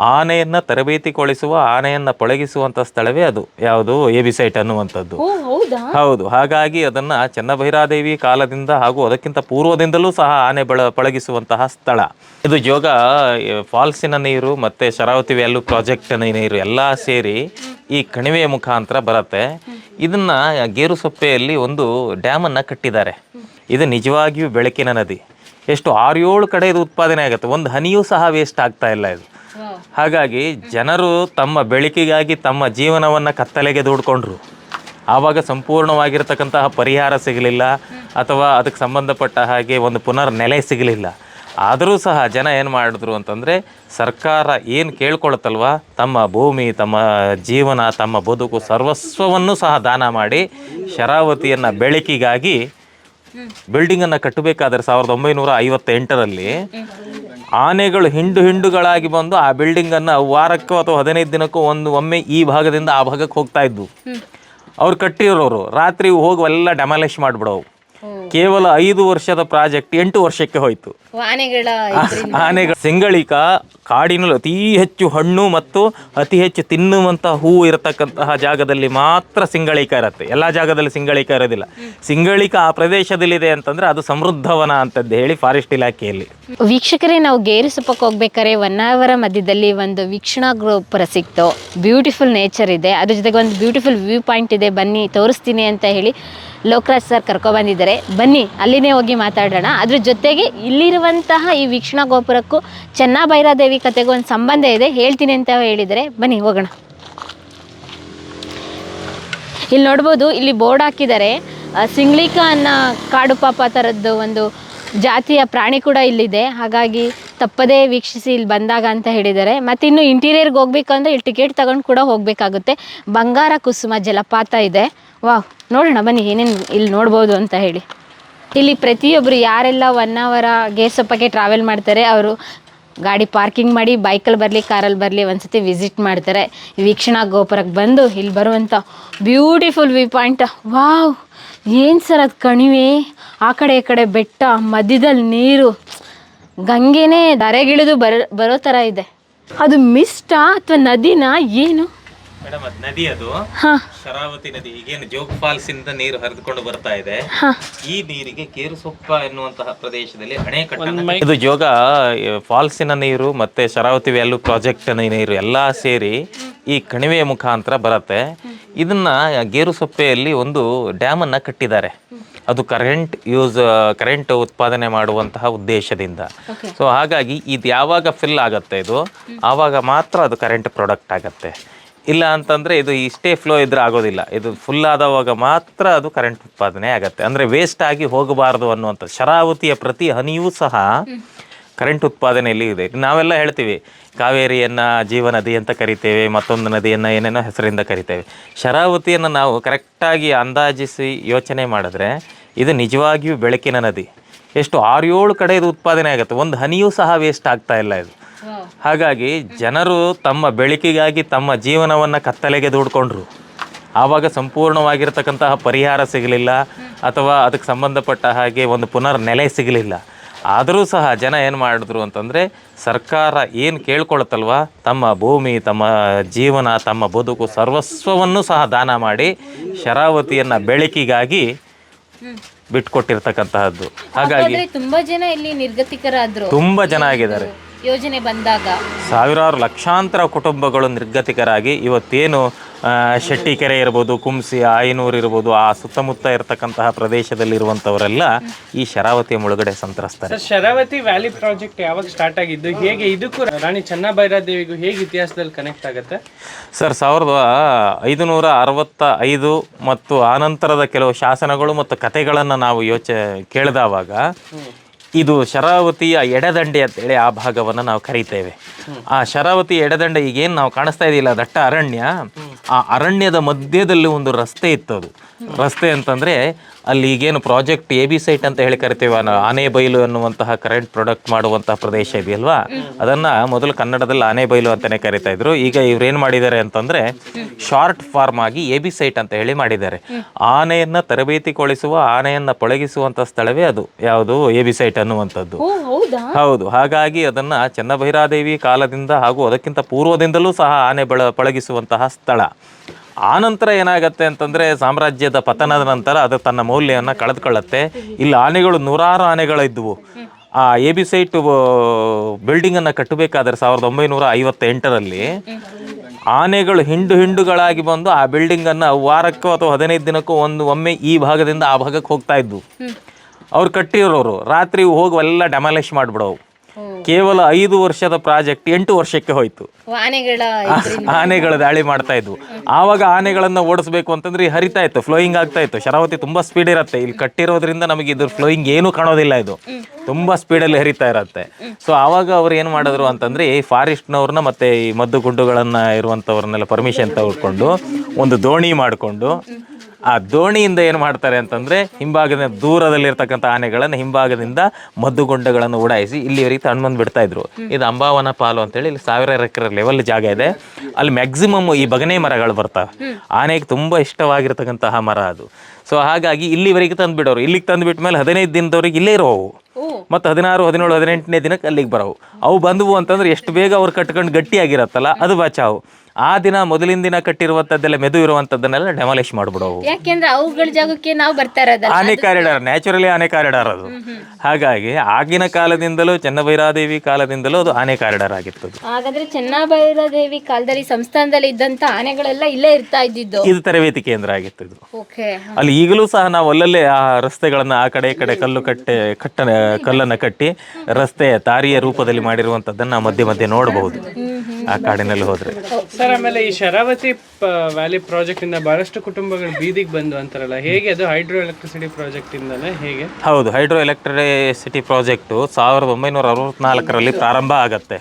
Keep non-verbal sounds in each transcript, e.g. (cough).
ಆನೆಯನ್ನ ತರಬೇತಿಗೊಳಿಸುವ ಆನೆಯನ್ನ ಪಳಗಿಸುವಂತ ಸ್ಥಳವೇ ಅದು. ಯಾವುದು? A B site ಅನ್ನುವಂಥದ್ದು. ಹೌದಾ? ಹಾಗಾಗಿ ಅದನ್ನ ಚನ್ನಭೈರಾದೇವಿ ಕಾಲದಿಂದ ಹಾಗೂ ಅದಕ್ಕಿಂತ ಪೂರ್ವದಿಂದಲೂ ಸಹ ಆನೆ ಬಳ ಪಳಗಿಸುವಂತಹ ಸ್ಥಳ. ಇದು ಜೋಗ ಆ, ಫಾಲ್ಸಿನ ನೀರು ಮತ್ತೆ ಶರಾವತಿ ವ್ಯಾಲ್ಯೂ ಪ್ರಾಜೆಕ್ಟ್ ನೀರು ಎಲ್ಲ ಸೇರಿ ಈ ಕಣಿವೆಯ ಮುಖಾಂತರ ಬರುತ್ತೆ. ಇದನ್ನ ಗೇರುಸೊಪ್ಪೆಯಲ್ಲಿ ಒಂದು ಡ್ಯಾಮನ್ನು ಕಟ್ಟಿದ್ದಾರೆ. ಇದು ನಿಜವಾಗಿಯೂ ಬೆಳಕಿನ ನದಿ. ಎಷ್ಟು ಆರು ಏಳು ಕಡೆ ಇದು ಉತ್ಪಾದನೆ ಆಗುತ್ತೆ. ಒಂದು ಹನಿಯೂ ಸಹ ವೇಸ್ಟ್ ಆಗ್ತಾ ಇಲ್ಲ ಇದು. ಹಾಗಾಗಿ ಜನರು ತಮ್ಮ ಬೆಳಕಿಗಾಗಿ ತಮ್ಮ ಜೀವನವನ್ನು ಕತ್ತಲೆಗೆ ದೂಡ್ಕೊಂಡ್ರು. ಆವಾಗ ಸಂಪೂರ್ಣವಾಗಿರ್ತಕ್ಕಂತಹ ಪರಿಹಾರ ಸಿಗಲಿಲ್ಲ ಅಥವಾ ಅದಕ್ಕೆ ಸಂಬಂಧಪಟ್ಟ ಹಾಗೆ ಒಂದು ಪುನರ್ ನೆಲೆ ಸಿಗಲಿಲ್ಲ. ಆದರೂ ಸಹ ಜನ ಏನು ಮಾಡಿದ್ರು ಅಂತಂದರೆ ಸರ್ಕಾರ ಏನು ಕೇಳ್ಕೊಳತ್ತಲ್ವ ತಮ್ಮ ಭೂಮಿ ತಮ್ಮ ಜೀವನ ತಮ್ಮ ಬದುಕು ಸರ್ವಸ್ವವನ್ನು ಸಹ ದಾನ ಮಾಡಿ ಶರಾವತಿಯನ್ನು ಬೆಳಕಿಗಾಗಿ ಬಿಲ್ಡಿಂಗನ್ನು ಕಟ್ಟಬೇಕಾದ್ರೆ ಸಾವಿರದ ಒಂಬೈನೂರ ಐವತ್ತೆಂಟರಲ್ಲಿ ಆನೆಗಳು ಹಿಂಡು ಹಿಂಡುಗಳಾಗಿ ಬಂದು ಆ ಬಿಲ್ಡಿಂಗನ್ನು ವಾರಕ್ಕೋ ಅಥವಾ ಹದಿನೈದು ದಿನಕ್ಕೋ ಒಂದು ಒಮ್ಮೆ ಈ ಭಾಗದಿಂದ ಆ ಭಾಗಕ್ಕೆ ಹೋಗ್ತಾ ಇದ್ವು. ಅವ್ರು ಕಟ್ಟಿರೋರು. ರಾತ್ರಿ ಹೋಗಿ ಎಲ್ಲ ಡೆಮಾಲಿಷ್ ಮಾಡಿಬಿಡೋವು. ಕೇವಲ ಐದು ವರ್ಷದ ಪ್ರಾಜೆಕ್ಟ್ ಎಂಟು ವರ್ಷಕ್ಕೆ ಹೋಯಿತು. ಆನೆಗಳ ಆನೆಗಳ ಸಿಂಗಳಿಕ ಕಾಡಿನಲ್ಲಿ ಅತಿ ಹೆಚ್ಚು ಹಣ್ಣು ಮತ್ತು ಅತಿ ಹೆಚ್ಚು ತಿನ್ನುವಂತಹ ಹೂ ಇರತಕ್ಕಂತಹ ಜಾಗದಲ್ಲಿ ಮಾತ್ರ ಸಿಂಗಳಿಕ ಇರುತ್ತೆ. ಎಲ್ಲಾ ಜಾಗದಲ್ಲಿ ಸಿಂಗಳಿಕ ಇರೋದಿಲ್ಲ. ಸಿಂಗಳಿಕ ಆ ಪ್ರದೇಶದಲ್ಲಿದೆ ಅಂತಂದ್ರೆ ಅದು ಸಮೃದ್ಧವನ ಅಂತದ್ದು ಹೇಳಿ ಫಾರೆಸ್ಟ್ ಇಲಾಖೆಯಲ್ಲಿ. ವೀಕ್ಷಕರೇ ನಾವು ಗೇರುಸೊಪ್ಪಕ್ಕೆ ಹೋಗ್ಬೇಕಾದ್ರೆ ಹೋಗ್ಬೇಕಾರೆ ಅವರ ಮಧ್ಯದಲ್ಲಿ ಒಂದು ವೀಕ್ಷಣಾ ಗೋಪುರ ಸಿಕ್ತು. ಬ್ಯೂಟಿಫುಲ್ ನೇಚರ್ ಇದೆ. ಅದ್ರ ಜೊತೆಗೆ ಒಂದು ಬ್ಯೂಟಿಫುಲ್ ವ್ಯೂ ಪಾಯಿಂಟ್ ಇದೆ. ಬನ್ನಿ ತೋರಿಸ್ತೀನಿ ಅಂತ ಹೇಳಿ ಲೋಕರಾಜ್ ಸರ್ ಕರ್ಕೊಬಂದಿದ್ದಾರೆ ಬನ್ನಿ, ಅಲ್ಲಿನೇ ಹೋಗಿ ಮಾತಾಡೋಣ ಅದ್ರ ಜೊತೆಗೆ ಇಲ್ಲಿರುವಂತಹ ಈ ವೀಕ್ಷಣಾ ಗೋಪುರಕ್ಕೂ ಚೆನ್ನಭೈರಾದೇವಿ ಕತೆಗೂ ಒಂದು ಸಂಬಂಧ ಇದೆ. ಹೇಳ್ತೀನಿ ಅಂತ ಹೇಳಿದರೆ ಬನ್ನಿ, ಹೋಗೋಣ. ಇಲ್ಲಿ ನೋಡ್ಬೋದು, ಇಲ್ಲಿ ಬೋರ್ಡ್ ಹಾಕಿದ್ದಾರೆ. ಸಿಂಗ್ಲಿಕ ಅನ್ನೋ ಕಾಡು ಪಾಪ ಥರದ್ದು ಒಂದು ಜಾತಿಯ ಪ್ರಾಣಿ ಕೂಡ ಇಲ್ಲಿದೆ. ಹಾಗಾಗಿ ತಪ್ಪದೇ ವೀಕ್ಷಿಸಿ ಇಲ್ಲಿ ಬಂದಾಗ ಅಂತ ಹೇಳಿದ್ದಾರೆ. ಮತ್ತು ಇನ್ನು ಇಂಟೀರಿಯರ್ಗೆ ಹೋಗ್ಬೇಕಂದ್ರೆ ಇಲ್ಲಿ ಟಿಕೆಟ್ ತಗೊಂಡು ಕೂಡ ಹೋಗಬೇಕಾಗುತ್ತೆ. ಬಂಗಾರ ಕುಸುಮ ಜಲಪಾತ ಇದೆ. ವಾಹ್ ನೋಡೋಣ ಬನ್ನಿ, ಏನೇನು ಇಲ್ಲಿ ನೋಡ್ಬೋದು ಅಂತ ಹೇಳಿ. ಇಲ್ಲಿ ಪ್ರತಿಯೊಬ್ಬರು ಯಾರೆಲ್ಲ ಒನ್ ಅವರ ಗೇಸಪ್ಪಕ್ಕೆ ಟ್ರಾವೆಲ್ ಮಾಡ್ತಾರೆ, ಅವರು ಗಾಡಿ ಪಾರ್ಕಿಂಗ್ ಮಾಡಿ ಬೈಕಲ್ಲಿ ಬರಲಿ ಕಾರಲ್ಲಿ ಬರಲಿ ಒಂದ್ಸತಿ ವಿಸಿಟ್ ಮಾಡ್ತಾರೆ. ವೀಕ್ಷಣಾ ಗೋಪುರಕ್ಕೆ ಬಂದು ಇಲ್ಲಿ ಬರುವಂಥ ಬ್ಯೂಟಿಫುಲ್ ವ್ಯೂ ಪಾಯಿಂಟ್ ವಾವ್! ಏನು ಸರ್ ಅದು ಕಣಿವೆ? ಆ ಕಡೆ ಈ ಕಡೆ ಬೆಟ್ಟ, ಮಧ್ಯದಲ್ಲಿ ನೀರು. ಗಂಗೆನೇ ಧರೆಗಿಳಿದು ಬರೋ ಬರೋ ಥರ ಇದೆ. ಅದು ಮಿಸ್ಟಾ ಅಥವಾ ನದಿನಾ ಏನು? ಮೇಡಮ್ ಅದು ನದಿ ಅದು. ಹಾಂ. ಶರಾವತಿ ನದಿ ಈಗೇನು ಜೋಗ್ ಫಾಲ್ಸ್ ಇಂದ ನೀರು ಹರಿದುಕೊಂಡು ಬರ್ತಾ ಇದೆ. ಹಾಂ. ಈ ನೀರಿಗೆ ಕೇರುಸೊಪ್ಪ ಎನ್ನುವಂತಹ ಪ್ರದೇಶದಲ್ಲಿ ಅಣೆಕಟ್ಟನ್ನು ಇದು ಜೋಗ ಫಾಲ್ಸಿನ ನೀರು ಮತ್ತೆ ಶರಾವತಿ ವ್ಯಾಲ್ಯೂ ಪ್ರಾಜೆಕ್ಟ್ ನೀರು ಎಲ್ಲ ಸೇರಿ ಈ ಕಣಿವೆಯ ಮುಖಾಂತರ ಬರುತ್ತೆ. ಇದನ್ನ ಗೇರುಸೊಪ್ಪೆಯಲ್ಲಿ ಒಂದು ಡ್ಯಾಮ್ ಅನ್ನ ಕಟ್ಟಿದ್ದಾರೆ. ಅದು ಕರೆಂಟ್ ಯೂಸ್ ಕರೆಂಟ್ ಉತ್ಪಾದನೆ ಮಾಡುವಂತಹ ಉದ್ದೇಶದಿಂದ. ಸೊ ಹಾಗಾಗಿ ಇದು ಯಾವಾಗ ಫಿಲ್ ಆಗುತ್ತೆ ಇದು? ಆವಾಗ ಮಾತ್ರ ಅದು ಕರೆಂಟ್ ಪ್ರಾಡಕ್ಟ್ ಆಗುತ್ತೆ. ಇಲ್ಲ ಅಂತಂದರೆ ಇದು ಇಷ್ಟೇ ಫ್ಲೋ ಇದ್ರೆ ಆಗೋದಿಲ್ಲ. ಇದು ಫುಲ್ ಆದವಾಗ ಮಾತ್ರ ಅದು ಕರೆಂಟ್ ಉತ್ಪಾದನೆ ಆಗುತ್ತೆ. ಅಂದರೆ ವೇಸ್ಟ್ ಆಗಿ ಹೋಗಬಾರದು ಅನ್ನುವಂಥ ಶರಾವತಿಯ ಪ್ರತಿ ಹನಿಯೂ ಸಹ ಕರೆಂಟ್ ಉತ್ಪಾದನೆಯಲ್ಲಿ ಇದೆ. ನಾವೆಲ್ಲ ಹೇಳ್ತೀವಿ ಕಾವೇರಿಯನ್ನು ಜೀವ ನದಿ ಅಂತ ಕರಿತೇವೆ ಮತ್ತೊಂದು ನದಿಯನ್ನು ಏನೇನೋ ಹೆಸರಿಂದ ಕರಿತೇವೆ. ಶರಾವತಿಯನ್ನು ನಾವು ಕರೆಕ್ಟಾಗಿ ಅಂದಾಜಿಸಿ ಯೋಚನೆ ಮಾಡಿದ್ರೆ ಇದು ನಿಜವಾಗಿಯೂ ಬೆಳಕಿನ ನದಿ. ಎಷ್ಟು ಆರು ಏಳು ಕಡೆ ಇದು ಉತ್ಪಾದನೆ ಆಗುತ್ತೆ. ಒಂದು ಹನಿಯೂ ಸಹ ವೇಸ್ಟ್ ಆಗ್ತಾ ಇಲ್ಲ ಇದು. ಹಾಗಾಗಿ ಜನರು ತಮ್ಮ ಬೆಳಕಿಗಾಗಿ ತಮ್ಮ ಜೀವನವನ್ನು ಕತ್ತಲೆಗೆ ದೂಡ್ಕೊಂಡ್ರು. ಆವಾಗ ಸಂಪೂರ್ಣವಾಗಿರ್ತಕ್ಕಂತಹ ಪರಿಹಾರ ಸಿಗಲಿಲ್ಲ ಅಥವಾ ಅದಕ್ಕೆ ಸಂಬಂಧಪಟ್ಟ ಹಾಗೆ ಒಂದು ಪುನರ್ ನೆಲೆ ಸಿಗಲಿಲ್ಲ. ಆದರೂ ಸಹ ಜನ ಏನು ಮಾಡಿದ್ರು ಅಂತಂದರೆ ಸರ್ಕಾರ ಏನು ಕೇಳ್ಕೊಳತ್ತಲ್ವ ತಮ್ಮ ಭೂಮಿ ತಮ್ಮ ಜೀವನ ತಮ್ಮ ಬದುಕು ಸರ್ವಸ್ವವನ್ನು ಸಹ ದಾನ ಮಾಡಿ ಶರಾವತಿಯನ್ನು ಬೆಳಕಿಗಾಗಿ ಬಿಟ್ಕೊಟ್ಟಿರ್ತಕ್ಕಂತಹದ್ದು. ಹಾಗಾಗಿ ತುಂಬಾ ಜನ ಇಲ್ಲಿ ನಿರ್ಗತಿಕರಾದ್ರು. ತುಂಬ ಜನ ಆಗಿದ್ದಾರೆ. ಯೋಜನೆ ಬಂದಾಗ? ಸಾವಿರಾರು ಲಕ್ಷಾಂತರ ಕುಟುಂಬಗಳು ನಿರ್ಗತಿಕರಾಗಿ ಇವತ್ತೇನು ಶೆಟ್ಟಿಕೆರೆ ಇರ್ಬೋದು ಕುಂಸಿ ಆಯನೂರು ಇರ್ಬೋದು ಆ ಸುತ್ತಮುತ್ತ ಇರತಕ್ಕಂತಹ ಪ್ರದೇಶದಲ್ಲಿರುವಂಥವರೆಲ್ಲ ಈ ಶರಾವತಿಯ ಮುಳುಗಡೆ ಸಂತ್ರಸ್ತಾರೆ. ಸರ್ ಶರಾವತಿ ವ್ಯಾಲಿ ಪ್ರಾಜೆಕ್ಟ್ ಯಾವಾಗ ಸ್ಟಾರ್ಟ್ ಆಗಿದ್ದು? ಹೇಗೆ ಇದಕ್ಕೂ ರಾಣಿ ಚೆನ್ನಭೈರಾದೇವಿಗೂ ಹೇಗೆ ಇತಿಹಾಸದಲ್ಲಿ ಕನೆಕ್ಟ್ ಆಗುತ್ತೆ? ಸರ್ ಸಾವಿರದ ಐದುನೂರ ಅರವತ್ತ ಐದು ಮತ್ತು ಆನಂತರದ ಕೆಲವು ಶಾಸನಗಳು ಮತ್ತು ಕಥೆಗಳನ್ನು ನಾವು ಯೋಚ ಕೇಳಿದವಾಗ ಇದು ಶರಾವತಿಯ ಎಡದಂಡೆ ಅಂತೇಳಿ ಆ ಭಾಗವನ್ನು ನಾವು ಕರಿತೇವೆ. ಆ ಶರಾವತಿ ಎಡದಂಡೆ ಈಗೇನು ನಾವು ಕಾಣಿಸ್ತಾ ಇದೆಯಲ್ಲ, ದಟ್ಟ ಅರಣ್ಯ, ಆ ಅರಣ್ಯದ ಮಧ್ಯದಲ್ಲಿ ಒಂದು ರಸ್ತೆ ಇತ್ತು ಅದು. ರಸ್ತೆ ಅಂತಂದ್ರೆ ಅಲ್ಲಿ ಈಗೇನು ಪ್ರಾಜೆಕ್ಟ್ ಎ ಬಿ ಸೈಟ್ ಅಂತ ಹೇಳಿ ಕರಿತೀವಿ ಆನೆ ಬೈಲು ಅನ್ನುವಂತಹ ಕರೆಂಟ್ ಪ್ರಾಡಕ್ಟ್ ಮಾಡುವಂತಹ ಪ್ರದೇಶ ಇದೆಯಲ್ವಾ? ಅದನ್ನ ಮೊದಲು ಕನ್ನಡದಲ್ಲಿ ಆನೆ ಬೈಲು ಅಂತಾನೆ ಕರಿತಾ ಇದ್ರು. ಈಗ ಇವ್ರು ಏನ್ ಮಾಡಿದ್ದಾರೆ ಅಂತಂದ್ರೆ ಶಾರ್ಟ್ ಫಾರ್ಮ್ ಆಗಿ ಎ ಬಿ ಸೈಟ್ ಅಂತ ಹೇಳಿ ಮಾಡಿದ್ದಾರೆ. ಆನೆಯನ್ನ ತರಬೇತಿಗೊಳಿಸುವ ಆನೆಯನ್ನ ಪಳಗಿಸುವಂತ ಸ್ಥಳವೇ ಅದು. ಯಾವುದು? ಎ ಬಿ ಸೈಟ್ ಅನ್ನುವಂಥದ್ದು. ಹೌದು. ಹಾಗಾಗಿ ಅದನ್ನ ಚನ್ನಭೈರಾದೇವಿ ಕಾಲದಿಂದ ಹಾಗೂ ಅದಕ್ಕಿಂತ ಪೂರ್ವದಿಂದಲೂ ಸಹ ಆನೆ ಬಳ ಪಳಗಿಸುವಂತಹ ಸ್ಥಳ. ಆ ಏನಾಗುತ್ತೆ ಏನಾಗತ್ತೆ ಅಂತಂದ್ರೆ ಸಾಮ್ರಾಜ್ಯದ ಪತನದ ನಂತರ ಅದು ತನ್ನ ಮೌಲ್ಯವನ್ನು ಕಳೆದುಕೊಳ್ಳುತ್ತೆ. ಇಲ್ಲಿ ಆನೆಗಳು ನೂರಾರು ಆನೆಗಳಿದ್ದವು ಆ ಎ ಬಿ ಸೈಟ್ ಬಿಲ್ಡಿಂಗ್ ಅನ್ನ ಕಟ್ಟಬೇಕಾದ್ರೆ ಸಾವಿರದ ಒಂಬೈನೂರ ಐವತ್ತೆಂಟರಲ್ಲಿ ಆನೆಗಳು ಹಿಂಡು ಹಿಂಡುಗಳಾಗಿ ಬಂದು ಆ ಬಿಲ್ಡಿಂಗ್ ಅನ್ನ ವಾರಕ್ಕೋ ಅಥವಾ ಹದಿನೈದು ದಿನಕ್ಕೋ ಒಂದು ಒಮ್ಮೆ ಈ ಭಾಗದಿಂದ ಆ ಭಾಗಕ್ಕೆ ಹೋಗ್ತಾ ಇದ್ವು. ಅವ್ರು ಕಟ್ಟಿರೋರು. ರಾತ್ರಿ ಹೋಗಿ ಎಲ್ಲ ಡೆಮಾಲಿಷ್ ಮಾಡಿಬಿಡವು. ಕೇವಲ ಐದು ವರ್ಷದ ಪ್ರಾಜೆಕ್ಟ್ ಎಂಟು ವರ್ಷಕ್ಕೆ ಹೋಯ್ತು. ಆನೆಗಳ (laughs) ಆನೆಗಳು ದಾಳಿ ಮಾಡ್ತಾ ಇದ್ವು. ಆವಾಗ ಆನೆಗಳನ್ನ ಓಡಿಸ್ಬೇಕು ಅಂತಂದ್ರೆ ಈ ಹರಿತಾ ಇತ್ತು ಫ್ಲೋಯಿಂಗ್ ಆಗ್ತಾ ಇತ್ತು. ಶರಾವತಿ ತುಂಬಾ ಸ್ಪೀಡ್ ಇರುತ್ತೆ. ಇಲ್ಲಿ ಕಟ್ಟಿರೋದ್ರಿಂದ ನಮಗೆ ಇದ್ರ ಫ್ಲೋಯಿಂಗ್ ಏನು ಕಾಣೋದಿಲ್ಲ ಇದು. ತುಂಬಾ ಸ್ಪೀಡಲ್ಲಿ ಹರಿತಾ ಇರತ್ತೆ. ಸೊ ಆವಾಗ ಅವ್ರು ಏನು ಮಾಡಿದ್ರು ಅಂತಂದ್ರೆ ಈ ಫಾರೆಸ್ಟ್ನವ್ರನ್ನ ಮತ್ತೆ ಈ ಮದ್ದು ಗುಂಡುಗಳನ್ನ ಇರುವಂತವ್ರನ್ನೆಲ್ಲ ಪರ್ಮಿಷನ್ ತಗೊಂಡು ಒಂದು ದೋಣಿ ಮಾಡಿಕೊಂಡು ಆ ದೋಣಿಯಿಂದ ಏನು ಮಾಡ್ತಾರೆ ಅಂತಂದ್ರೆ ಹಿಂಭಾಗದ ದೂರದಲ್ಲಿರ್ತಕ್ಕಂಥ ಆನೆಗಳನ್ನು ಹಿಂಭಾಗದಿಂದ ಮದ್ದುಗೊಂಡಗಳನ್ನು ಉಡಾಯಿಸಿ ಇಲ್ಲಿವರೆಗೆ ತಣ್ಣಂದು ಬಿಡ್ತಾ ಇದ್ರು. ಇದು ಅಂಬಾವನ ಪಾಲು ಅಂತೇಳಿ ಇಲ್ಲಿ ಸಾವಿರಾರು ಎಕರೆ ಲೆವೆಲ್ ಜಾಗ ಇದೆ. ಅಲ್ಲಿ ಮ್ಯಾಕ್ಸಿಮಮ್ ಈ ಬಗನೆ ಮರಗಳು ಬರ್ತಾವೆ ಆನೆಗೆ ತುಂಬಾ ಇಷ್ಟವಾಗಿರ್ತಕ್ಕಂತಹ ಮರ ಅದು. ಸೊ ಹಾಗಾಗಿ ಇಲ್ಲಿವರೆಗೆ ತಂದು ಬಿಡೋರು ಇಲ್ಲಿಗೆ ತಂದು ಬಿಟ್ಟ ಮೇಲೆ ಹದಿನೈದು ದಿನದವರೆಗೆ ಇಲ್ಲೇ ಇರೋವು. ಮತ್ತು ಹದಿನಾರು ಹದಿನೇಳು ಹದಿನೆಂಟನೇ ದಿನಕ್ಕೆ ಅಲ್ಲಿಗೆ ಬರೋವು. ಅವು ಬಂದವು ಅಂತಂದ್ರೆ ಎಷ್ಟು ಬೇಗ ಅವ್ರು ಕಟ್ಕೊಂಡು ಗಟ್ಟಿಯಾಗಿರತ್ತಲ್ಲ ಅದು ಬಚಾವು. ಆ ದಿನ ಮೊದಲಿನ ದಿನ ಕಟ್ಟಿರುವಂತದ್ದೆಲ್ಲ ಮೆದು ಇರುವಂತದ್ದನ್ನೆಲ್ಲ ಡೆಮಾಲಿಷ್ ಮಾಡಿಬಿಡೋವು. ಯಾಕೆಂದ್ರೆ ಅವುಗಳ ಜಾಗಕ್ಕೆ ನಾವು ಬರ್ತಾ ಇರೋದು ಆನೆ ಕಾರಿಡಾರ್ ನ್ಯಾಚುರಲಿ ಆನೆ ಕಾರಿಡಾರ್ ಅದು. ಹಾಗಾಗಿ ಆಗಿನ ಕಾಲದಿಂದಲೂ ಚೆನ್ನಭೈರಾದೇವಿ ಕಾಲದಿಂದಲೂ ಅದು ಆನೆ ಕಾರಿಡಾರ್ ಆಗಿತ್ತು ಹಾಗಾದ್ರೆ ಚೆನ್ನಭೈರಾದೇವಿ ಕಾಲದಲ್ಲಿ ಸಂಸ್ಥಾನದಲ್ಲಿ ಇದ್ದಂತ ಆನೆಗಳೆಲ್ಲ ಇಲ್ಲೇ ಇರ್ತಾ ಇದ್ದಿದ್ದು. ಇದು ತರಬೇತಿ ಕೇಂದ್ರ ಆಗಿತ್ತು ಇದು. ಅಲ್ಲಿ ಈಗಲೂ ಸಹ ನಾವು ಅಲ್ಲಲ್ಲೇ ಆ ರಸ್ತೆಗಳನ್ನ ಆ ಕಡೆ ಈ ಕಡೆ ಕಲ್ಲು ಕಟ್ಟೆ ಕಟ್ಟ ಕಲ್ಲನ್ನು ಕಟ್ಟಿ ರಸ್ತೆ ತಾರಿಯ ರೂಪದಲ್ಲಿ ಮಾಡಿರುವಂಥದ್ದನ್ನ ಮಧ್ಯೆ ಮಧ್ಯೆ ನೋಡಬಹುದು. ಆ ಕಾಡಿನಲ್ಲಿ ಹೋದರೆ. ಸರ್ ಆಮೇಲೆ ಈ ಶರಾವತಿ ವ್ಯಾಲಿ ಪ್ರಾಜೆಕ್ಟ್ ಇಂದ ಬಹಳಷ್ಟು ಕುಟುಂಬಗಳು ಬೀದಿಗೆ ಬಂದು ಅಂತಾರಲ್ಲ ಹೇಗೆ ಅದು ಹೈಡ್ರೋ ಎಲೆಕ್ಟ್ರಿಸಿಟಿ ಪ್ರಾಜೆಕ್ಟ್ ಇಂದನೇ ಹೇಗೆ? ಹೌದು ಹೈಡ್ರೋ ಎಲೆಕ್ಟ್ರಿಸಿಟಿ ಪ್ರಾಜೆಕ್ಟು ಸಾವಿರದ ಒಂಬೈನೂರ ಅರವತ್ನಾಲ್ಕರಲ್ಲಿ ಪ್ರಾರಂಭ ಆಗತ್ತೆ.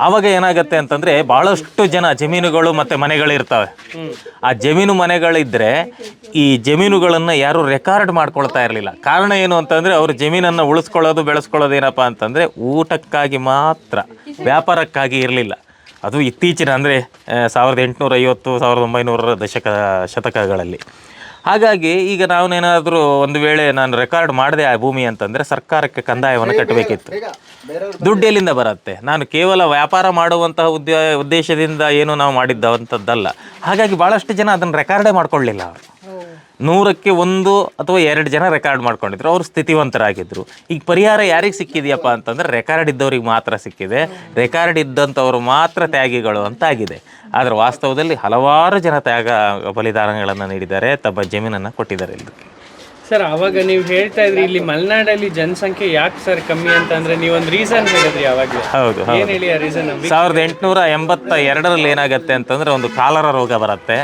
ಆವಾಗ ಏನಾಗತ್ತೆ ಅಂತಂದ್ರೆ ಬಹಳಷ್ಟು ಜನ ಜಮೀನುಗಳು ಮತ್ತೆ ಮನೆಗಳು ಇರ್ತವೆ ಆ ಜಮೀನು ಮನೆಗಳಿದ್ರೆ ಈ ಜಮೀನುಗಳನ್ನ ಯಾರು ರೆಕಾರ್ಡ್ ಮಾಡ್ಕೊಳ್ತಾ ಇರಲಿಲ್ಲ. ಕಾರಣ ಏನು ಅಂತಂದ್ರೆ ಅವ್ರ ಜಮೀನನ್ನ ಉಳಿಸ್ಕೊಳ್ಳೋದು, ಬೆಳೆಸ್ಕೊಳ್ಳೋದು ಏನಪ್ಪಾ ಅಂತಂದ್ರೆ ಊಟಕ್ಕಾಗಿ ಮಾತ್ರ, ವ್ಯಾಪಾರಕ್ಕಾಗಿ ಇರಲಿಲ್ಲ. ಅದು ಇತ್ತೀಚಿನ ಅಂದರೆ ಸಾವಿರದ ಎಂಟುನೂರ ಐವತ್ತು ಸಾವಿರದ ಒಂಬೈನೂರ ದಶಕ, ಶತಕಗಳಲ್ಲಿ. ಹಾಗಾಗಿ ಈಗ ನಾವೇನಾದರೂ ಒಂದು ವೇಳೆ ನಾನು ರೆಕಾರ್ಡ್ ಮಾಡಿದೆ ಆ ಭೂಮಿ ಅಂತಂದರೆ ಸರ್ಕಾರಕ್ಕೆ ಕಂದಾಯವನ್ನು ಕಟ್ಟಬೇಕಿತ್ತು. ದುಡ್ಡು ಎಲ್ಲಿಂದ ಬರುತ್ತೆ. ನಾನು ಕೇವಲ ವ್ಯಾಪಾರ ಮಾಡುವಂತಹ ಉದ್ಯ ಉದ್ದೇಶದಿಂದ ಏನು ನಾವು ಮಾಡಿದ್ದವಂಥದ್ದಲ್ಲ. ಹಾಗಾಗಿ ಭಾಳಷ್ಟು ಜನ ಅದನ್ನು ರೆಕಾರ್ಡೇ ಮಾಡ್ಕೊಳ್ಳಿಲ್ಲ. ಅವರು ನೂರಕ್ಕೆ ಒಂದು ಅಥವಾ ಎರಡು ಜನ ರೆಕಾರ್ಡ್ ಮಾಡ್ಕೊಂಡಿದ್ರು. ಅವರು ಸ್ಥಿತಿವಂತರಾಗಿದ್ದರು ಈಗ ಪರಿಹಾರ ಯಾರಿಗೆ ಸಿಕ್ಕಿದೆಯಪ್ಪ ಅಂತಂದ್ರೆ ರೆಕಾರ್ಡ್ ಇದ್ದವ್ರಿಗೆ ಮಾತ್ರ ಸಿಕ್ಕಿದೆ. ರೆಕಾರ್ಡ್ ಇದ್ದಂಥವ್ರು ಮಾತ್ರ ತ್ಯಾಗಿಗಳು ಅಂತ ಆಗಿದೆ ಆದರೆ ವಾಸ್ತವದಲ್ಲಿ ಹಲವಾರು ಜನ ತ್ಯಾಗ ಬಲಿದಾನಗಳನ್ನು ನೀಡಿದ್ದಾರೆ ತಮ್ಮ ಜಮೀನನ್ನು ಕೊಟ್ಟಿದ್ದಾರೆ ಇಲ್ಲಿ. ಸರ್ ಅವಾಗ ನೀವು ಹೇಳ್ತಾ ಇದ್ರಿ ಇಲ್ಲಿ ಮಲೆನಾಡಲ್ಲಿ ಜನಸಂಖ್ಯೆ ಯಾಕೆ ಸರ್ ಕಮ್ಮಿ ಅಂತ ಅಂದ್ರೆ ನೀವು ಒಂದು ರೀಸನ್ ಹೇಳಿದ್ರಿ ಅವಾಗ ಹೌದು ಏನ್ ಹೌದು ಹೇಳಿ ಆ ರೀಸನ್ ಸಾವಿರದ ಎಂಟುನೂರ ಎಂಬತ್ತ ಎರಡರಲ್ಲಿ ಏನಾಗುತ್ತೆ ಅಂತಂದ್ರೆ ಒಂದು ಕಾಲರ ರೋಗ ಬರುತ್ತೆ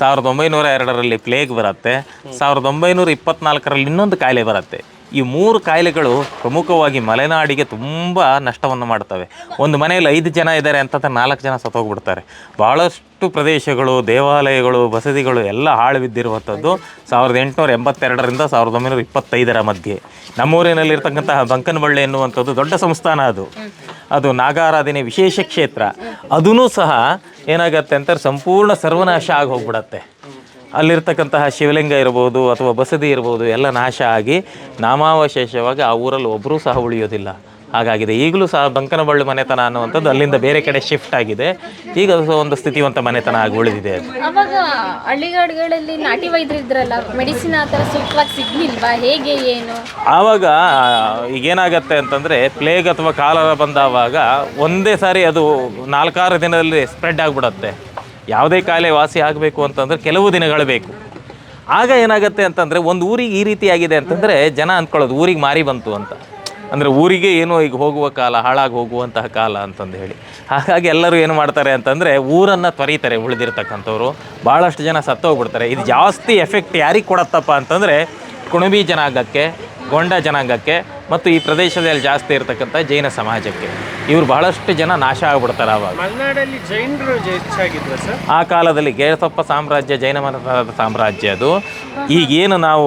ಸಾವಿರದ ಒಂಬೈನೂರ ಎರಡರಲ್ಲಿ ಪ್ಲೇಗ್ ಬರುತ್ತೆ ಸಾವಿರದ ಒಂಬೈನೂರ ಇಪ್ಪತ್ನಾಲ್ಕರಲ್ಲಿ ಇನ್ನೊಂದು ಕಾಯಿಲೆ ಬರುತ್ತೆ. ಈ ಮೂರು ಕಾಯಿಲೆಗಳು ಪ್ರಮುಖವಾಗಿ ಮಲೆನಾಡಿಗೆ ತುಂಬ ನಷ್ಟವನ್ನು ಮಾಡ್ತವೆ ಒಂದು ಮನೆಯಲ್ಲಿ ಐದು ಜನ ಇದ್ದಾರೆ ಅಂತಂದ್ರೆ ನಾಲ್ಕು ಜನ ಸತ್ತೋಗ್ಬಿಡ್ತಾರೆ. ಭಾಳಷ್ಟು ಪ್ರದೇಶಗಳು, ದೇವಾಲಯಗಳು, ಬಸದಿಗಳು ಎಲ್ಲ ಹಾಳು ಬಿದ್ದಿರುವಂಥದ್ದು. ಸಾವಿರದ ಎಂಟುನೂರ ಎಂಬತ್ತೆರಡರಿಂದ ಸಾವಿರದ ಒಂಬೈನೂರ ಇಪ್ಪತ್ತೈದರ ಮಧ್ಯೆ. ನಮ್ಮೂರಿನಲ್ಲಿರ್ತಕ್ಕಂತಹ ಬಂಕನಬಳ್ಳಿ ಎನ್ನುವಂಥದ್ದು ದೊಡ್ಡ ಸಂಸ್ಥಾನ ಅದು. ಅದು ನಾಗಾರಾಧನೆ ವಿಶೇಷ ಕ್ಷೇತ್ರ. ಅದೂ ಸಹ ಏನಾಗತ್ತೆ ಅಂತಾರೆ ಸಂಪೂರ್ಣ ಸರ್ವನಾಶ ಆಗಿ ಹೋಗ್ಬಿಡತ್ತೆ ಅಲ್ಲಿರ್ತಕ್ಕಂತಹ ಶಿವಲಿಂಗ ಇರ್ಬೋದು ಅಥವಾ ಬಸದಿ ಇರ್ಬೋದು ಎಲ್ಲ ನಾಶ ಆಗಿ ನಾಮಾವಶೇಷವಾಗಿ ಆ ಊರಲ್ಲಿ ಒಬ್ಬರೂ ಸಹ ಉಳಿಯೋದಿಲ್ಲ. ಹಾಗಾಗಿದೆ. ಈಗಲೂ ಸಹ ಬಂಕನಬಳ್ಳಿ ಮನೆತನ ಅನ್ನುವಂಥದ್ದು ಅಲ್ಲಿಂದ ಬೇರೆ ಕಡೆ ಶಿಫ್ಟ್ ಆಗಿದೆ. ಈಗ ಸಹ ಒಂದು ಸ್ಥಿತಿವಂತ ಮನೆತನ ಆಗಿ ಉಳಿದಿದೆ ಅವಾಗ ಹಳ್ಳಿಗಾಡುಗಳಲ್ಲಿ ನಾಟಿ ವೈದ್ಯರು ಇದ್ರಲ್ಲ ಮೆಡಿಸಿನ್ ಆ ಥರ ಸೂಕ್ತವಾಗಿ ಸಿಗ್ಲಿಲ್ವಾ? ಹೇಗೆ ಏನು? ಆವಾಗ ಈಗೇನಾಗತ್ತೆ ಅಂತಂದರೆ ಪ್ಲೇಗ್ ಅಥವಾ ಕಾಲರ ಬಂದಾವಾಗ ಒಂದೇ ಸಾರಿ ಅದು ನಾಲ್ಕಾರು ದಿನದಲ್ಲಿ ಸ್ಪ್ರೆಡ್ ಆಗಿಬಿಡತ್ತೆ. ಯಾವುದೇ ಕಾಯಿಲೆ ವಾಸಿ ಆಗಬೇಕು ಅಂತಂದ್ರೆ ಕೆಲವು ದಿನಗಳು ಬೇಕು. ಆಗ ಏನಾಗುತ್ತೆ ಅಂತಂದರೆ ಒಂದು ಊರಿಗೆ ಈ ರೀತಿ ಆಗಿದೆ ಅಂತಂದರೆ ಜನ ಅಂದ್ಕೊಳ್ಳೋದು ಊರಿಗೆ ಮಾರಿ ಬಂತು ಅಂತ. ಅಂದರೆ ಊರಿಗೆ ಏನೋ ಈಗ ಹೋಗುವ ಕಾಲ, ಹಾಳಾಗಿ ಹೋಗುವಂತಹ ಕಾಲ ಅಂತಂದು ಹೇಳಿ. ಹಾಗಾಗಿ ಎಲ್ಲರೂ ಏನು ಮಾಡ್ತಾರೆ ಅಂತಂದರೆ ಊರನ್ನು ತೊರೀತಾರೆ ಉಳಿದಿರ್ತಕ್ಕಂಥವ್ರು. ಭಾಳಷ್ಟು ಜನ ಸತ್ತೋಗ್ಬಿಡ್ತಾರೆ. ಇದು ಜಾಸ್ತಿ ಎಫೆಕ್ಟ್ ಯಾರಿಗೆ ಕೊಡತ್ತಪ್ಪ ಅಂತಂದರೆ ಕುಣಬಿ ಜನಾಂಗಕ್ಕೆ, ಗೊಂಡ ಜನಾಂಗಕ್ಕೆ ಮತ್ತು ಈ ಪ್ರದೇಶದಲ್ಲಿ ಜಾಸ್ತಿ ಇರತಕ್ಕಂಥ ಜೈನ ಸಮಾಜಕ್ಕೆ. ಇವ್ರು ಬಹಳಷ್ಟು ಜನ ನಾಶ ಆಗ್ಬಿಡ್ತಾರೆ ಆವಾಗ. ಮಲೆನಾಡಲ್ಲಿ ಜೈನರು ಹೆಚ್ಚಾಗಿದ್ರು ಸರ್? ಆ ಕಾಲದಲ್ಲಿ ಗೇರಸೊಪ್ಪ ಸಾಮ್ರಾಜ್ಯ ಜೈನ ಮತದ ಸಾಮ್ರಾಜ್ಯ ಅದು. ಈಗೇನು ನಾವು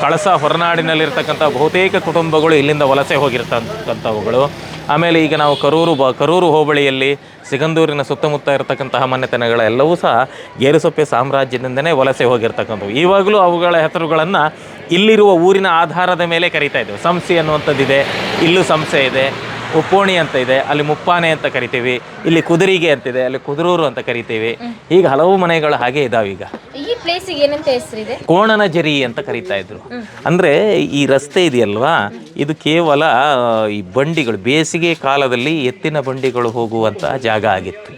ಕಳಸ ಹೊರನಾಡಿನಲ್ಲಿರ್ತಕ್ಕಂಥ ಬಹುತೇಕ ಕುಟುಂಬಗಳು ಇಲ್ಲಿಂದ ವಲಸೆ ಹೋಗಿರ್ತಕ್ಕಂಥವುಗಳು. ಆಮೇಲೆ ಈಗ ನಾವು ಕರೂರು ಬ, ಕರೂರು ಹೋಬಳಿಯಲ್ಲಿ ಸಿಗಂದೂರಿನ ಸುತ್ತಮುತ್ತ ಇರತಕ್ಕಂತಹ ಮನೆತನಗಳೆಲ್ಲವೂ ಸಹ ಗೇರುಸೊಪ್ಪೆ ಸಾಮ್ರಾಜ್ಯದಿಂದನೇ ವಲಸೆ ಹೋಗಿರ್ತಕ್ಕಂಥವು. ಇವಾಗಲೂ ಅವುಗಳ ಹೆಸರುಗಳನ್ನು ಇಲ್ಲಿರುವ ಊರಿನ ಆಧಾರದ ಮೇಲೆ ಕರಿತಾ ಇದ್ದೇವೆ. ಸಂಸ್ಥೆ ಅನ್ನುವಂಥದ್ದಿದೆ. ಇಲ್ಲೂ ಸಂಸ್ಥೆ ಇದೆ. ಉಪ್ಪೋಣಿ ಅಂತ ಇದೆ ಅಲ್ಲಿ ಮುಪ್ಪಾನೆ ಅಂತ ಕರಿತೀವಿ ಇಲ್ಲಿ ಕುದುರಿಗೆ ಅಂತಿದೆ ಅಲ್ಲಿ ಕುದುರೂರು ಅಂತ ಕರಿತೀವಿ. ಈಗ ಹಲವು ಮನೆಗಳು ಹಾಗೆ ಇದಾವೆ ಈಗ. ಈ ಪ್ಲೇಸಿಗೆ ಏನಂತ ಹೆಸರಿದೆ ಕೋಣನ ಜರಿ ಅಂತ ಕರಿತಾ ಇದ್ರು. ಅಂದ್ರೆ ಈ ರಸ್ತೆ ಇದೆಯಲ್ವಾ? ಇದು ಕೇವಲ ಈ ಬಂಡಿಗಳು ಬೇಸಿಗೆ ಕಾಲದಲ್ಲಿ ಎತ್ತಿನ ಬಂಡಿಗಳು ಹೋಗುವಂತ ಜಾಗ ಆಗಿತ್ತು.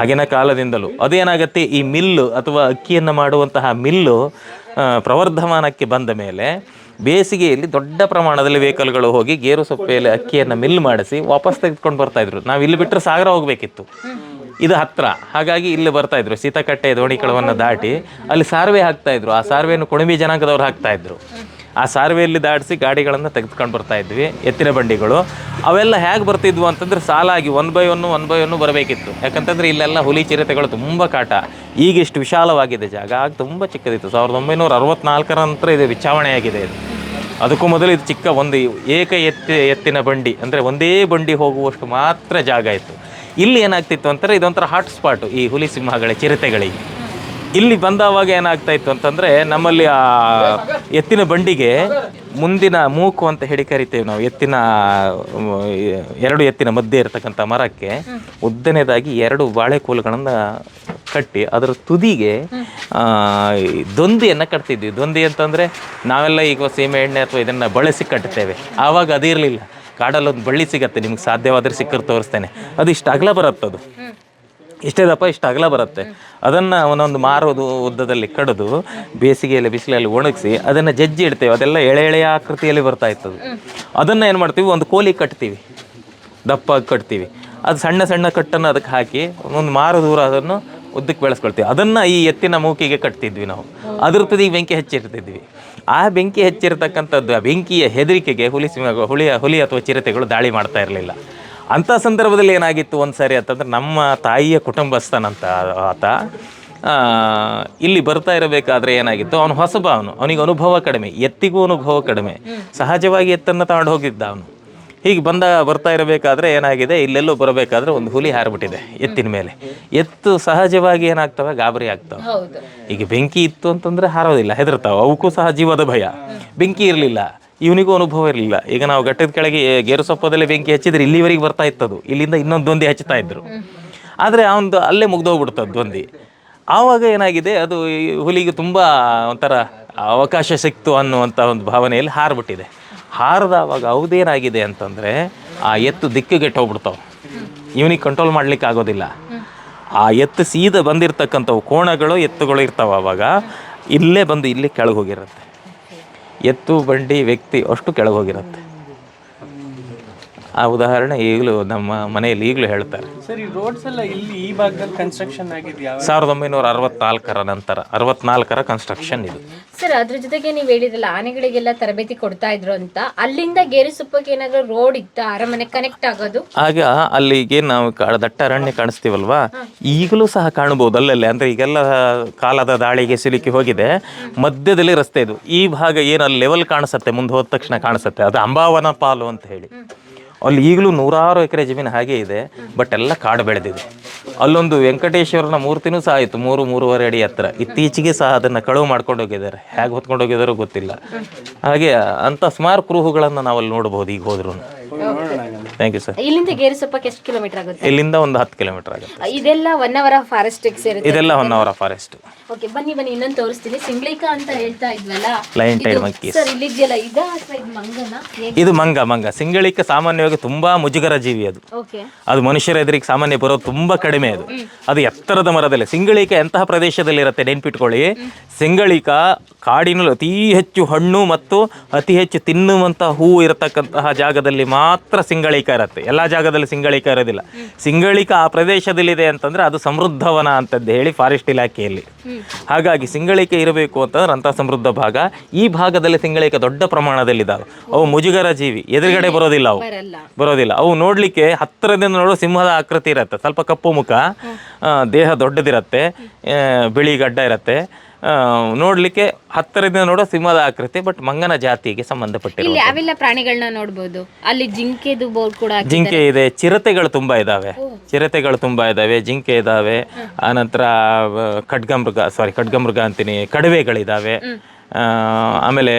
ಆಗಿನ ಕಾಲದಿಂದಲೂ. ಅದೇನಾಗತ್ತೆ? ಈ ಮಿಲ್ಲು ಅಥವಾ ಅಕ್ಕಿಯನ್ನು ಮಾಡುವಂತಹ ಮಿಲ್ಲು ಪ್ರವರ್ಧಮಾನಕ್ಕೆ ಬಂದ ಮೇಲೆ ಬೇಸಿಗೆಯಲ್ಲಿ ದೊಡ್ಡ ಪ್ರಮಾಣದಲ್ಲಿ ವೆಹಿಕಲ್ಗಳು ಹೋಗಿ ಗೇರು ಸೊಪ್ಪೆಯಲ್ಲಿ ಅಕ್ಕಿಯನ್ನು ಮಿಲ್ ಮಾಡಿಸಿ ವಾಪಸ್ ತೆಗೆದುಕೊಂಡು ಬರ್ತಾ ಇದ್ರು. ನಾವು ಇಲ್ಲಿ ಬಿಟ್ಟರೆ ಸಾಗರ ಹೋಗಬೇಕಿತ್ತು. ಇದು ಹತ್ರ. ಹಾಗಾಗಿ ಇಲ್ಲಿ ಬರ್ತಾ ಇದ್ರು. ದೋಣಿ ದೋಣಿಕಳವನ್ನು ದಾಟಿ ಅಲ್ಲಿ ಸಾರ್ವೆ ಹಾಕ್ತಾ ಇದ್ರು. ಆ ಸಾರ್ವೆಯನ್ನು ಕುಣಬಿ ಜನಾಂಗದವ್ರು ಹಾಕ್ತಾ ಇದ್ರು. ಆ ಸಾರ್ವೆಯಲ್ಲಿ ದಾಟಿಸಿ ಗಾಡಿಗಳನ್ನು ತೆಗೆದುಕೊಂಡು ಬರ್ತಾ ಇದ್ವಿ, ಎತ್ತಿನ ಬಂಡಿಗಳು. ಅವೆಲ್ಲ ಹೇಗೆ ಬರ್ತಿದ್ವು ಅಂತಂದ್ರೆ ಸಾಲಾಗಿ one by one one by one ಬರಬೇಕಿತ್ತು. ಯಾಕಂತಂದ್ರೆ ಇಲ್ಲೆಲ್ಲ ಹುಲಿ ಚಿರತೆಗಳು ತುಂಬ ಕಾಟ. ಈಗ ಇಷ್ಟು ವಿಶಾಲವಾಗಿದೆ ಜಾಗ, ಆಗ ತುಂಬ ಚಿಕ್ಕದಿತ್ತು. ಸಾವಿರದ ಒಂಬೈನೂರ ಅರವತ್ನಾಲ್ಕರ ನಂತರ ಇದು ವಿಚಾರಣೆಯಾಗಿದೆ ಇದು. ಅದಕ್ಕೂ ಮೊದಲು ಇದು ಚಿಕ್ಕ ಒಂದು ಏಕ ಎತ್ತಿ, ಎತ್ತಿನ ಬಂಡಿ, ಅಂದರೆ ಒಂದೇ ಬಂಡಿ ಹೋಗುವಷ್ಟು ಮಾತ್ರ ಜಾಗ ಇತ್ತು. ಇಲ್ಲಿ ಏನಾಗ್ತಿತ್ತು ಅಂತಾರೆ ಇದೊಂಥರ ಹಾಟ್ ಸ್ಪಾಟು ಈ ಹುಲಿ ಸಿಂಹಗಳ ಚಿರತೆಗಳಿಗೆ. ಇಲ್ಲಿ ಬಂದವಾಗ ಏನಾಗ್ತಾ ಇತ್ತು ಅಂತಂದರೆ ನಮ್ಮಲ್ಲಿ ಆ ಎತ್ತಿನ ಬಂಡಿಗೆ ಮುಂದಿನ ಮೂಕು ಅಂತ ಹೇಳಿ ಕರಿತೇವೆ ನಾವು. ಎತ್ತಿನ, ಎರಡು ಎತ್ತಿನ ಮಧ್ಯೆ ಇರತಕ್ಕಂಥ ಮರಕ್ಕೆ ಉದ್ದನೇದಾಗಿ ಎರಡು ಬಾಳೆಕೋಲುಗಳನ್ನು ಕಟ್ಟಿ ಅದರ ತುದಿಗೆ ದೊಂದಿಯನ್ನು ಕಟ್ತಿದ್ವಿ. ದೊಂದಿ ಅಂತಂದರೆ ನಾವೆಲ್ಲ ಈಗ ಸೀಮೆ ಎಣ್ಣೆ ಅಥವಾ ಇದನ್ನು ಬಳಸಿ ಕಟ್ತೇವೆ. ಆವಾಗ ಅದಿರಲಿಲ್ಲ. ಕಾಡಲ್ಲಿ ಒಂದು ಬಳ್ಳಿ ಸಿಗತ್ತೆ, ನಿಮ್ಗೆ ಸಾಧ್ಯವಾದರೆ ಸಿಕ್ಕರು ತೋರಿಸ್ತೇನೆ. ಅದು ಇಷ್ಟು ಅಗಲ ಬರುತ್ತದು. ಇಷ್ಟೇ ದಪ್ಪ ಇಷ್ಟು ಅಗಲ ಬರುತ್ತೆ. ಅದನ್ನು ಒಂದೊಂದು ಮಾರೋದು ಉದ್ದದಲ್ಲಿ ಕಡಿದು ಬೇಸಿಗೆಯಲ್ಲಿ, ಬಿಸಿಲಲ್ಲಿ ಒಣಗಿಸಿ ಅದನ್ನು ಜಜ್ಜಿ ಇಡ್ತೇವೆ. ಅದೆಲ್ಲ ಎಳೆ ಎಳೆಯ ಆಕೃತಿಯಲ್ಲಿ ಬರ್ತಾ ಇರ್ತದೆ. ಅದನ್ನು ಏನು ಮಾಡ್ತೀವಿ? ಒಂದು ಕೋಲಿ ಕಟ್ತೀವಿ. ದಪ್ಪ ಕಟ್ತೀವಿ. ಅದು ಸಣ್ಣ ಸಣ್ಣ ಕಟ್ಟನ್ನು ಅದಕ್ಕೆ ಹಾಕಿ ಒಂದು ಮಾರು ದೂರ ಅದನ್ನು ಉದ್ದಕ್ಕೆ ಬೆಳೆಸ್ಕೊಳ್ತೀವಿ. ಅದನ್ನು ಈ ಎತ್ತಿನ ಮೂಕಿಗೆ ಕಟ್ತಿದ್ವಿ ನಾವು. ಅದ್ರ ತುದಿಗೆ ಬೆಂಕಿ ಹೆಚ್ಚಿರ್ತಿದ್ವಿ. ಆ ಬೆಂಕಿ ಹಚ್ಚಿರ್ತಕ್ಕಂಥದ್ದು, ಆ ಬೆಂಕಿಯ ಹೆದರಿಕೆಗೆ ಹುಲಿ ಸಿಂಹ ಹುಲಿಯ, ಹುಲಿ ಅಥವಾ ಚಿರತೆಗಳು ದಾಳಿ ಮಾಡ್ತಾ ಇರಲಿಲ್ಲ. ಅಂಥ ಸಂದರ್ಭದಲ್ಲಿ ಏನಾಗಿತ್ತು ಒಂದು ಸಾರಿ ಅಂತಂದ್ರೆ ನಮ್ಮ ತಾಯಿಯ ಕುಟುಂಬಸ್ಥನಂತ ಆತ ಇಲ್ಲಿ ಬರ್ತಾ ಇರಬೇಕಾದ್ರೆ ಏನಾಗಿತ್ತು ಅವನು ಹೊಸಬ ಅವನು. ಅವನಿಗೆ ಅನುಭವ ಕಡಿಮೆ ಎತ್ತಿಗೂ ಅನುಭವ ಕಡಿಮೆ. ಸಹಜವಾಗಿ ಎತ್ತನ್ನು ತಗೊಂಡು ಹೋಗಿದ್ದ ಅವನು. ಹೀಗೆ ಬಂದ ಬರ್ತಾ ಇರಬೇಕಾದ್ರೆ ಏನಾಗಿದೆ ಇಲ್ಲೆಲ್ಲೋ ಬರಬೇಕಾದ್ರೆ ಒಂದು ಹುಲಿ ಹಾರಿಬಿಟ್ಟಿದೆ ಎತ್ತಿನ ಮೇಲೆ. ಎತ್ತು ಸಹಜವಾಗಿ ಏನಾಗ್ತವೆ ಗಾಬರಿ ಆಗ್ತವೆ. ಈಗ ಬೆಂಕಿ ಇತ್ತು ಅಂತಂದ್ರೆ ಹಾರೋದಿಲ್ಲ ಹೆದರ್ತಾವ. ಅವಕ್ಕೂ ಸಹ ಜೀವದ ಭಯ. ಬೆಂಕಿ ಇರಲಿಲ್ಲ. ಇವನಿಗೂ ಅನುಭವ ಇರಲಿಲ್ಲ. ಈಗ ನಾವು ಘಟ್ಟದ ಕೆಳಗೆ ಗೇರು ಸೊಪ್ಪದಲ್ಲಿ ಬೆಂಕಿ ಹಚ್ಚಿದ್ರೆ ಇಲ್ಲಿವರೆಗೆ ಬರ್ತಾ ಇತ್ತದು. ಇಲ್ಲಿಂದ ಇನ್ನೊಂದು ದೊಂದಿ ಹಚ್ತಾ ಇದ್ರು. ಆದರೆ ಅವನದು ಅಲ್ಲೇ ಮುಗ್ದೋಗ್ಬಿಡ್ತದ್ದು ದೊಂದಿ. ಆವಾಗ ಏನಾಗಿದೆ, ಅದು ಹುಲಿಗೆ ತುಂಬ ಒಂಥರ ಅವಕಾಶ ಸಿಕ್ತು ಅನ್ನುವಂಥ ಒಂದು ಭಾವನೆಯಲ್ಲಿ ಹಾರ್ಬಿಟ್ಟಿದೆ. ಹಾರಿದವಾಗ ಅವುದೇನಾಗಿದೆ ಅಂತಂದರೆ, ಆ ಎತ್ತು ದಿಕ್ಕಿಗೆಟ್ಟು ಹೋಗ್ಬಿಡ್ತಾವೆ. ಇವನಿಗೆ ಕಂಟ್ರೋಲ್ ಮಾಡ್ಲಿಕ್ಕೆ ಆಗೋದಿಲ್ಲ. ಆ ಎತ್ತು ಸೀದಾ ಬಂದಿರತಕ್ಕಂಥವು ಕೋಣಗಳು, ಎತ್ತುಗಳು ಇರ್ತಾವೆ ಆವಾಗ ಇಲ್ಲೇ ಬಂದು ಇಲ್ಲಿ ಕೆಳಗೆ ಹೋಗಿರುತ್ತೆ. ಎತ್ತು ಬಂಡಿ ವ್ಯಕ್ತಿ ಅಷ್ಟು ಕೆಳಗೆ ಹೋಗಿರುತ್ತೆ. ಆ ಉದಾಹರಣೆ ಈಗಲೂ ನಮ್ಮ ಮನೆಯಲ್ಲಿ ಈಗಲೂ ಹೇಳ್ತಾರೆ. ಸಾವಿರದ ಒಂಬೈನೂರ ಅರವತ್ನಾಲ್ಕರ ನಂತರ ಅರವತ್ನಾಲ್ಕರ ಕನ್ಸ್ಟ್ರಕ್ಷನ್ ಇದು. ಸರ್ ಅದ್ರ ಜೊತೆಗೆ ನೀವು ಹೇಳಿದ್ರಲ್ಲ ಆನೆಗಳಿಗೆಲ್ಲ ತರಬೇತಿ ಕೊಡ್ತಾ ಇದ್ರು ಅಂತ. ಅಲ್ಲಿಂದ ಗೇರುಸೊಪ್ಪಕ್ಕೆ ಏನಾದ್ರು ರೋಡ್ ಇತ್ತ ಅರಮನೆ ಕನೆಕ್ಟ್ ಆಗೋದು? ಆಗ ಅಲ್ಲಿಗೆ ನಾವು ಕಾ- ದಟ್ಟ ಅರಣ್ಯ ಕಾಣಿಸ್ತೀವಲ್ವಾ? ಈಗಲೂ ಸಹ ಕಾಣಬಹುದು ಅಲ್ಲಲ್ಲೇ ಅಂದ್ರೆ ಈಗೆಲ್ಲ ಕಾಲದ ದಾಳಿಗೆ ಸಿಲುಕಿ ಹೋಗಿದೆ. ಮಧ್ಯದಲ್ಲಿ ರಸ್ತೆ ಇದು. ಈ ಭಾಗ ಏನು ಅಲ್ಲಿ ಲೆವೆಲ್ ಕಾಣಿಸುತ್ತೆ ಮುಂದೆ ಹೋದ ತಕ್ಷಣ ಕಾಣಿಸುತ್ತೆ. ಅದು ಅಂಬಾವನ ಪಾಲು ಅಂತ ಹೇಳಿ. ಅಲ್ಲಿ ಈಗಲೂ ನೂರಾರು ಎಕರೆ ಜಮೀನು ಹಾಗೆ ಇದೆ ಬಟ್ ಎಲ್ಲ ಕಾಡು ಬೆಳೆದಿದೆ. ಅಲ್ಲೊಂದು ವೆಂಕಟೇಶ್ವರನ ಮೂರ್ತಿನೂ ಸಹ ಆಯಿತು, ಮೂರು, ಮೂರುವರೆ ಅಡಿ ಹತ್ರ. ಇತ್ತೀಚೆಗೆ ಸಹ ಅದನ್ನು ಕಳುವು ಮಾಡ್ಕೊಂಡು ಹೋಗಿದ್ದಾರೆ. ಹೇಗೆ ಹೊತ್ಕೊಂಡು ಹೋಗಿದಾರೋ ಗೊತ್ತಿಲ್ಲ. ಹಾಗೆ ಅಂಥ ಸುಮಾರು ಕುರುಹುಗಳನ್ನು ನಾವಲ್ಲಿ ನೋಡ್ಬೋದು ಈಗ ಹೋದ್ರೂ ಥ್ಯಾಂಕ್ ಯು ಸರ್ ಇಲ್ಲಿಂದ ಗೇರುಸೊಪ್ಪಕ್ಕೆ ಎಷ್ಟು ಕಿಲೋಮೀಟರ್ ಆಗುತ್ತೆ? ಇಲ್ಲಿಂದ ಒಂದು ಹತ್ತು ಕಿಲೋಮೀಟರ್ ಆಗುತ್ತೆ. ಇದೆಲ್ಲ ಒನ್ ಅವರ್ ಫಾರೆಸ್ಟ್ ಸೇರುತ್ತೆ ಇದೆಲ್ಲ ಒನ್ ಅವರ್ ಫಾರೆಸ್ಟ್ ಓಕೆ ಬನ್ನಿ ಬನ್ನಿ ಇನ್ನೊಂದು ತೋರಿಸ್ತೀನಿ. ಸಿಂಗ್ಲಿಕಾ ಅಂತ ಹೇಳ್ತಾ ಇದ್ವಲ್ಲ? ಲೈನ್ ಟೈಡ್ ಮಂಕೀಸ್ ಸರ್ ಇಲ್ಲಿದೆಯಲ್ಲ ಇದ ಅಥವಾ ಇದು ಮಂಗನ? ಇದು ಮಂಗ ಮಂಗ. ಸಿಂಗಳಿಕ ಸಾಮಾನ್ಯವಾಗಿ ತುಂಬಾ ಮುಜುಗರ ಜೀವಿ ಅದು. ಓಕೆ ಅದು ಮನುಷ್ಯರ ಎದುರಿಗೆ ಸಾಮಾನ್ಯ ಬರೋ ತುಂಬಾ ಕಡಿಮೆ ಅದು. ಅದು ಎತ್ತರದ ಮರದಲ್ಲಿ ಸಿಂಗಳಿಕ ಎಂತಹ ಪ್ರದೇಶದಲ್ಲಿ ಇರುತ್ತೆ ನೆನ್ಪಿಟ್ಕೊಳ್ಳಿ. ಸಿಂಗಳಿಕ ಕಾಡಿನಲ್ಲಿ ಅತಿ ಹೆಚ್ಚು ಹಣ್ಣು ಮತ್ತು ಅತಿ ಹೆಚ್ಚು ತಿನ್ನುವಂತಹ ಹೂ ಇರತಕ್ಕಂತಹ ಜಾಗದಲ್ಲಿ ಮಾತ್ರ ಸಿಂಗಳಿಕ ಇರುತ್ತೆ. ಎಲ್ಲ ಜಾಗದಲ್ಲಿ ಸಿಂಗಳಿಕ ಇರೋದಿಲ್ಲ. ಸಿಂಗಳಿಕ ಆ ಪ್ರದೇಶದಲ್ಲಿದೆ ಅಂತಂದ್ರೆ ಅದು ಸಮೃದ್ಧವನ ಅಂತದ್ದು ಹೇಳಿ ಫಾರೆಸ್ಟ್ ಇಲಾಖೆಯಲ್ಲಿ. ಹಾಗಾಗಿ ಸಿಂಗಳಿಕೆ ಇರಬೇಕು ಅಂತಂದ್ರೆ ಅಂತ ಸಮೃದ್ಧ ಭಾಗ. ಈ ಭಾಗದಲ್ಲಿ ಸಿಂಗಳಿಕ ದೊಡ್ಡ ಪ್ರಮಾಣದಲ್ಲಿದ್ದಾವೆ. ಅವು ಮುಜುಗರ ಜೀವಿ. ಎದುರುಗಡೆ ಬರೋದಿಲ್ಲ ಅವು. ಬರೋದಿಲ್ಲ. ಅವು ನೋಡ್ಲಿಕ್ಕೆ ಹತ್ತಿರದಿಂದ ನೋಡೋ ಸಿಂಹದ ಆಕೃತಿ ಇರುತ್ತೆ. ಸ್ವಲ್ಪ ಕಪ್ಪು ಮುಖ. ದೇಹ ದೊಡ್ಡದಿರತ್ತೆ. ಬಿಳಿ ಗಡ್ಡ ಇರತ್ತೆ. ನೋಡ್ಲಿಕ್ಕೆ ಹತ್ತಿರದಿಂದ ನೋಡೋ ಸಿಂಹದ ಆಕೃತಿ ಬಟ್ ಮಂಗನ ಜಾತಿಗೆ ಸಂಬಂಧಪಟ್ಟಿರುವ ಇಲ್ಲಿ ಯಾವೆಲ್ಲ ಪ್ರಾಣಿಗಳನ್ನ ನೋಡ್ಬೋದು. ಅಲ್ಲಿ ಜಿಂಕೆದು ಬೋರ್ಡ್ ಕೂಡ. ಜಿಂಕೆ ಇದೆ ಚಿರತೆಗಳು ತುಂಬಾ ಇದಾವೆ. ಚಿರತೆಗಳು ತುಂಬಾ ಇದಾವೆ ಜಿಂಕೆ ಇದಾವೆ ಆನಂತರ ಆ, ಖಡ್ಗಮೃಗ ಸಾರಿ ಖಡ್ಗಮೃಗ ಅಂತೀನಿ ಕಡವೆಗಳಿದಾವೆ. ಆಮೇಲೆ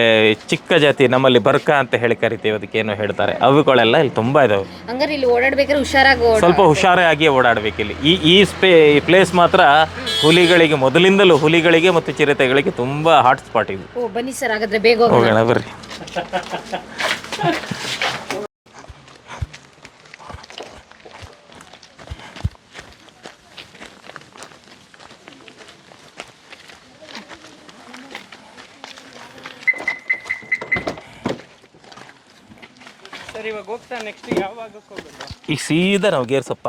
ಚಿಕ್ಕ ಜಾತಿ ನಮ್ಮಲ್ಲಿ ಬರ್ಕ ಅಂತ ಹೇಳಿ ಕರಿತೀವಿ ಅದಕ್ಕೆ ಏನೋ ಹೇಳ್ತಾರೆ. ಅವುಗಳೆಲ್ಲ ಇಲ್ಲಿ ತುಂಬಾ ಇದಾವೆ. ಹಂಗಾರೆ ಇಲ್ಲಿ ಓಡಾಡ್ಬೇಕಾದ್ರೆ ಹುಷಾರಾಗಿ ಸ್ವಲ್ಪ ಹುಷಾರಾಗಿ ಓಡಾಡ್ಬೇಕು ಇಲ್ಲಿ. ಈ ಈ ಸ್ಪೇ ಈ ಪ್ಲೇಸ್ ಮಾತ್ರ ಹುಲಿಗಳಿಗೆ ಮೊದಲಿಂದಲೂ ಹುಲಿಗಳಿಗೆ ಮತ್ತು ಚಿರತೆಗಳಿಗೆ ತುಂಬಾ ಹಾಟ್ ಸ್ಪಾಟ್ ಇದು. ಓ ಬನ್ನಿ ಸರ್ ಹಾಗಾದ್ರೆ ಬೇಗ ಹೋಗೋಣ ಬರ್ರಿ. ಇವಾಗ ಹೋಗ್ತಾ ನೆಕ್ಸ್ಟ್ ಯಾವ ಭಾಗಕ್ಕೆ ಹೋಗೋದು? ಈಗ ಸೀದಾ ನಾವು ಗೇರ್ಸಪ್ಪ.